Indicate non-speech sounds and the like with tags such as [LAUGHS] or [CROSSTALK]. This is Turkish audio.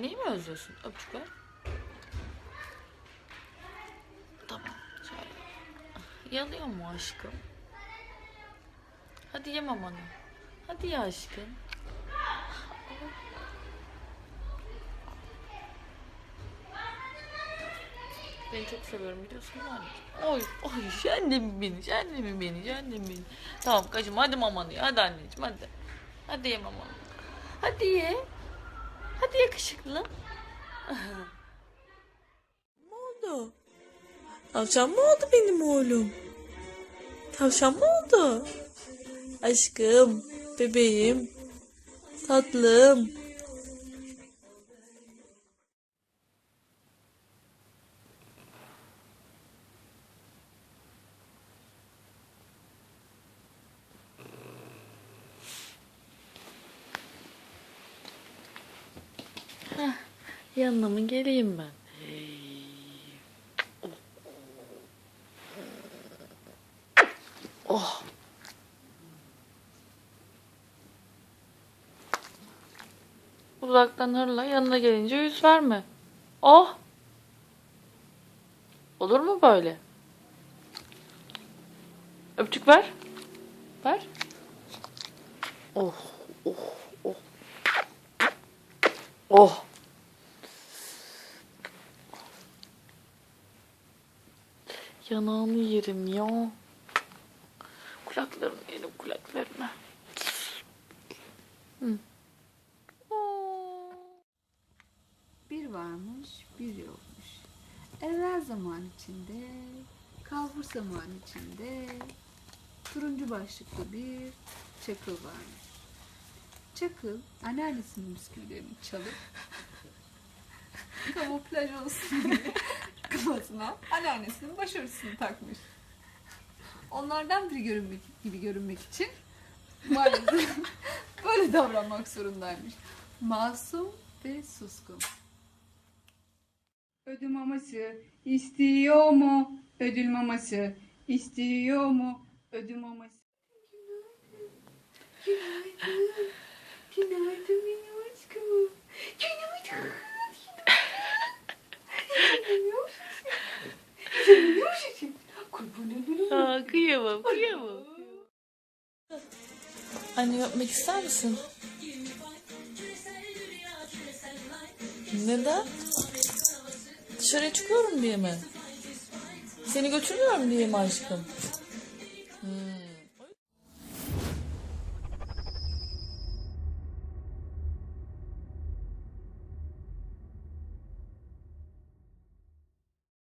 Neyi mi özlüyorsun? Öpücük ver. Tamam. Şöyle. Yanıyor mu aşkım? Hadi ye mamanı. Hadi ye aşkım. Beni çok seviyorum biliyorsun değil mi? Oy, oy, şendim beni, şendim beni, şendim beni. Tamam kaçım, hadi mamanı ye, hadi anneciğim, hadi. Hadi ye mamanı. Hadi ye. Yakışıklı. Ne oldu? Tavşan mı oldu benim oğlum? Tavşan mı oldu? Aşkım, bebeğim, tatlım. Yanına mı geleyim ben? Oh. Uzaktan hırla, yanına gelince yüz verme. Oh. Olur mu böyle? Öpücük ver. Ver. Oh, oh, oh. Oh. Yanağını yerim ya. Kulaklarını yerim kulaklarını. Hı. Bir varmış, bir yokmuş. Evvel zaman içinde, kalbur zaman içinde, turuncu başlıklı bir çakıl varmış. Çakıl, anneannesinin bisküvilerini çalıp, [LAUGHS] kamuflaj olsun diye kafasına anneannesinin başörtüsünü takmış. Onlardan biri görünmek gibi görünmek için maalesef [LAUGHS] böyle davranmak zorundaymış. Masum ve suskun. Ödül maması istiyor mu? Ödül maması istiyor mu? Ödül maması. Kıyamam, kıyamam. Anne öpmek ister misin? Neden? Dışarıya çıkıyorum diye mi? Seni götürmüyorum diye mi aşkım?